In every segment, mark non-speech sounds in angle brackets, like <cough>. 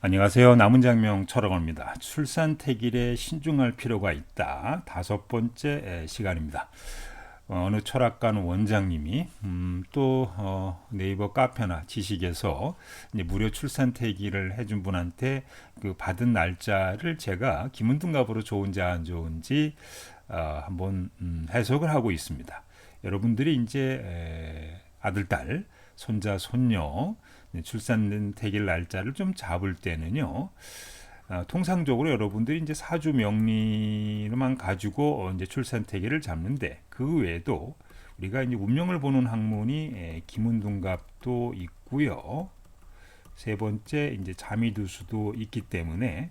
안녕하세요. 남은 장명 철학원입니다. 출산 태길에 신중할 필요가 있다. 다섯 번째 시간입니다. 어, 어느 철학관 원장님이 음, 또 어, 네이버 카페나 지식에서 무료 출산 태기를 해준 분한테 그 받은 날짜를 제가 김은등갑으로 좋은지 안 좋은지 어, 한번 음, 해석을 하고 있습니다. 여러분들이 이제 에, 아들, 딸, 손자, 손녀 네, 출산된 태길 날짜를 좀 잡을 때는요. 아, 통상적으로 여러분들이 이제 사주 명리만 가지고 어, 이제 출산 태기를 잡는데 그 외에도 우리가 이제 운명을 보는 학문이 에, 기문둔갑도 있고요. 세 번째 이제 자미두수도 있기 때문에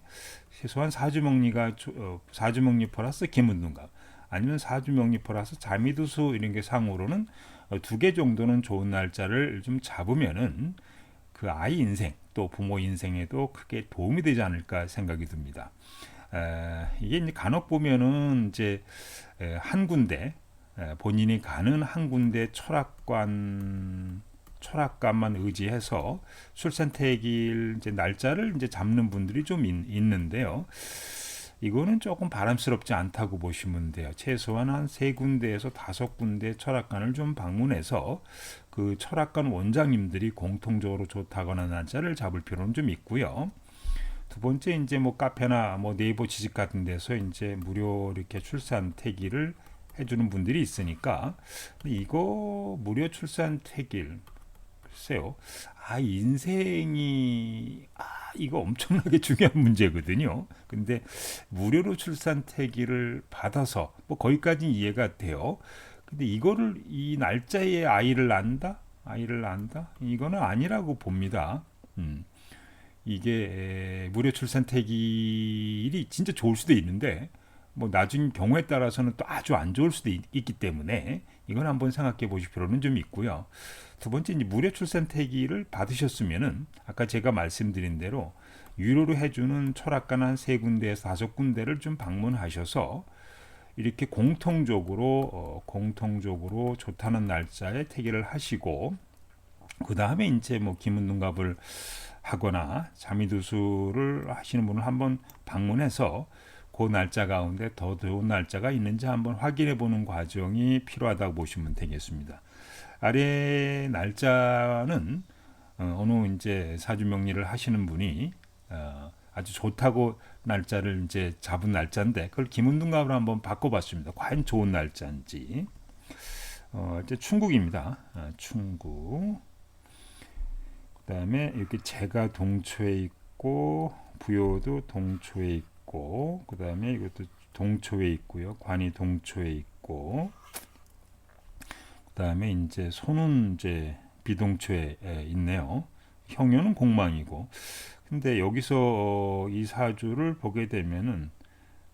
최소한 사주명리가 어, 사주명리 플러스 기문둔갑 아니면 사주 명리 플러스 자미두수 이런 게 상으로는 어, 두개 정도는 좋은 날짜를 좀 잡으면은 그 아이 인생 또 부모 인생에도 크게 도움이 되지 않을까 생각이 듭니다. 에, 이게 이제 간혹 보면은 이제 에, 한 군데 에, 본인이 가는 한 군데 철학관 철학관만 의지해서 출산 태길 이제 날짜를 이제 잡는 분들이 좀 있, 있는데요. 이거는 조금 바람스럽지 않다고 보시면 돼요. 최소한 한 세 군데에서 다섯 군데 철학관을 좀 방문해서 그 철학관 원장님들이 공통적으로 좋다거나 날짜를 잡을 필요는 좀 있고요. 두 번째 이제 뭐 카페나 뭐 네이버 지식 같은 데서 이제 무료 이렇게 출산 태기를 해주는 분들이 있으니까 이거 무료 출산 태길 글쎄요 아 인생이 아 이거 엄청나게 <laughs> 중요한 문제거든요 근데 무료로 출산 태기를 받아서 뭐 거기까지 이해가 돼요 근데 이거를 이 날짜에 아이를 낳는다? 아이를 낳는다? 이거는 아니라고 봅니다. 음. 이게 무료 출산 태길이 진짜 좋을 수도 있는데 뭐 나중 경우에 따라서는 또 아주 안 좋을 수도 있, 기 때문에 이건 한번 생각해 보실 필요는 좀 있고요. 두 번째 이제 무료 출산 태기를 받으셨으면은 아까 제가 말씀드린 대로 유료로 해주는 철학관 한 세 군데에서 다섯 군데를 좀 방문하셔서 이렇게 공통적으로 어, 공통적으로 좋다는 날짜에 태기를 하시고 그 다음에 이제 뭐 김은둔갑을 하거나 자미두수를 하시는 분을 한번 방문해서 그 날짜 가운데 더 좋은 날짜가 있는지 한번 확인해 보는 과정이 필요하다고 보시면 되겠습니다. 아래 날짜는 어, 어느 이제 사주 명리를 하시는 분이 어, 아주 좋다고 날짜를 이제 잡은 날짜인데 그걸 김은등갑으로 한번 바꿔봤습니다. 과연 좋은 날짜인지. 어, 이제 충국입니다. 아, 충국. 그다음에 이렇게 재가 동초에 있고 부요도 동초에 있고 그 다음에 이것도 동초에 있고요. 관이 동초에 있고 그 다음에 이제 손은 이제 비동초에 있네요. 형요는 공망이고 근데 여기서 어, 이 사주를 보게 되면은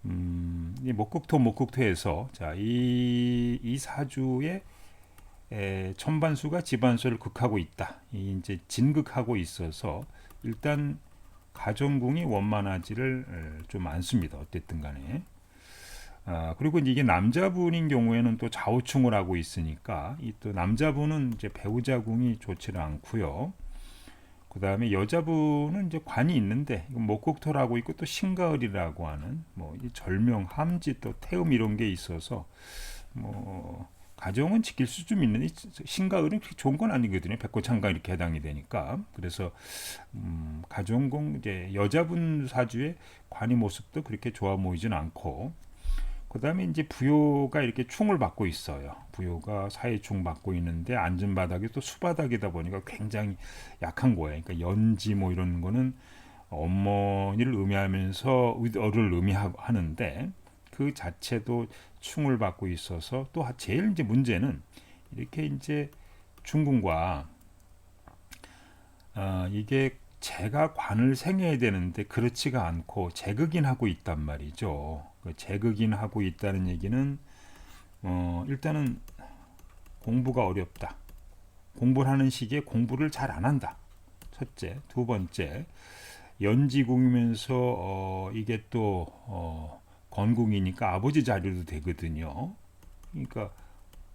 음, 이 목국토 목국토에서 자, 이, 이 사주의 에, 천반수가 지반수를 극하고 있다. 이 이제 진극하고 있어서 일단 가정궁이 원만하지를 좀 않습니다. 어쨌든 간에. 아, 그리고 이게 남자분인 경우에는 또 좌우충을 하고 있으니까 이 또 남자분은 이제 배우자궁이 좋지는 않고요. 그 다음에 여자분은 이제 관이 있는데 목국토라고 있고 또 신가을이라고 하는 뭐 절명, 함지 또 태음 이런 게 있어서 뭐 가정은 지킬 수 좀 있는데 신가을은 좋은 건 아니거든요. 백고창가 이렇게 해당이 되니까 그래서 음, 가정공 이제 여자분 사주의 관이 모습도 그렇게 좋아 보이진 않고 그 다음에 이제 부요가 이렇게 충을 받고 있어요. 부요가 사회충 받고 있는데 앉은 바닥이 또 수바닥이다 보니까 굉장히 약한 거예요. 그러니까 연지 뭐 이런 거는 어머니를 의미하면서 어를 의미하는데 그 자체도 충을 받고 있어서 또 제일 이제 문제는 이렇게 이제 중궁과 어, 이게 제가 관을 생해야 되는데 그렇지가 않고 재극인하고 있단 말이죠. 그 재극인하고 있다는 얘기는 어, 일단은 공부가 어렵다. 공부를 하는 시기에 공부를 잘 안 한다. 첫째, 두 번째 연지궁이면서 어, 이게 또 어, 건궁이니까 아버지 자료도 되거든요. 그러니까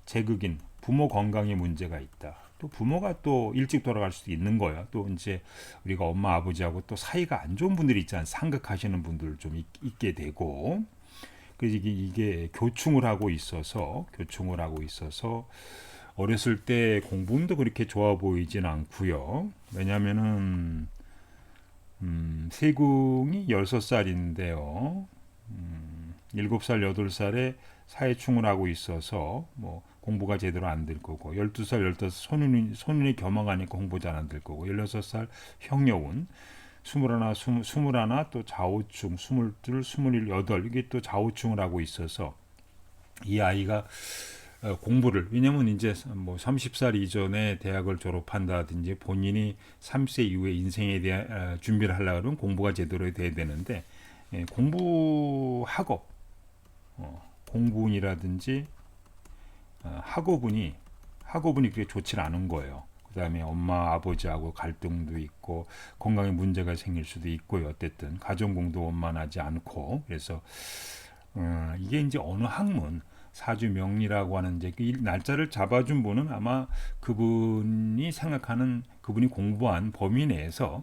재극인 부모 건강에 문제가 있다. 또 부모가 또 일찍 돌아갈 수도 있는 거예요. 또 이제 우리가 엄마 아버지하고 또 사이가 안 좋은 분들이 있잖아요. 상극하시는 분들 좀 있, 있게 되고 그래서 이게 교충을 하고 있어서 교충을 하고 있어서 어렸을 때 공부도 그렇게 좋아 보이진 않고요. 왜냐면은 음, 세궁이 16살인데요. 음, 7살, 8살에 사회충을 하고 있어서 뭐 공부가 제대로 안 될 거고 12살, 15살 손윤이, 손윤이 겸허가니까 공부 잘 안 될 거고 16살 형여운 21, 20, 21, 또 좌우충, 22, 28 이게 또 좌우충을 하고 있어서 이 아이가 어, 공부를 왜냐면 이제 뭐 30살 이전에 대학을 졸업한다든지 본인이 30세 이후에 인생에 대한 어, 준비를 하려고 하면 공부가 제대로 돼야 되는데 예, 공부하고 어, 공부운이라든지 어, 학업운이 학업운이 그렇게 좋지 않은 거예요. 그 다음에 엄마 아버지하고 갈등도 있고 건강에 문제가 생길 수도 있고요. 어쨌든 가정공도 원만하지 않고 그래서 어, 이게 이제 어느 학문 사주 명리라고 하는 이제 그 일- 날짜를 잡아준 분은 아마 그분이 생각하는 그분이 공부한 범위 내에서 어,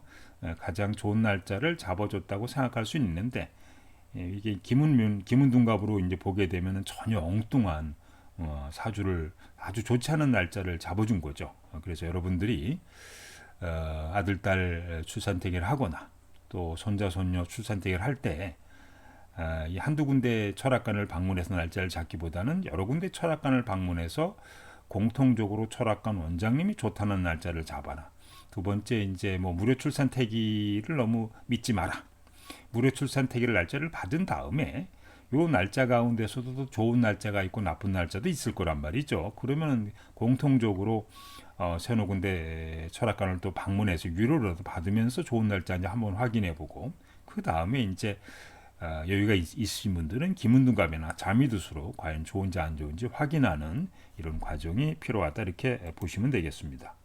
가장 좋은 날짜를 잡아줬다고 생각할 수 있는데 예, 이게 김은문 김은둔갑으로 이제 보게 되면은 전혀 엉뚱한 어, 사주를 아주 좋지 않은 날짜를 잡아준 거죠. 어, 그래서 여러분들이 어, 아들 딸 출산대기를 하거나 또 손자 손녀 출산대기를 할때 아, 이 한두 군데 철학관을 방문해서 날짜를 잡기보다는 여러 군데 철학관을 방문해서 공통적으로 철학관 원장님이 좋다는 날짜를 잡아라. 두 번째 이제 뭐 무료 출산 태기를 너무 믿지 마라. 무료 출산 태기를 날짜를 받은 다음에 요 날짜 가운데서도 또 좋은 날짜가 있고 나쁜 날짜도 있을 거란 말이죠. 그러면 공통적으로 어, 세너 군데 철학관을 또 방문해서 유료로도 받으면서 좋은 날짜 이제 한번 확인해 보고 그 다음에 이제 어, 여유가 있, 있으신 분들은 김은둔갑이나 자미두수로 과연 좋은지 안 좋은지 확인하는 이런 과정이 필요하다 이렇게 보시면 되겠습니다.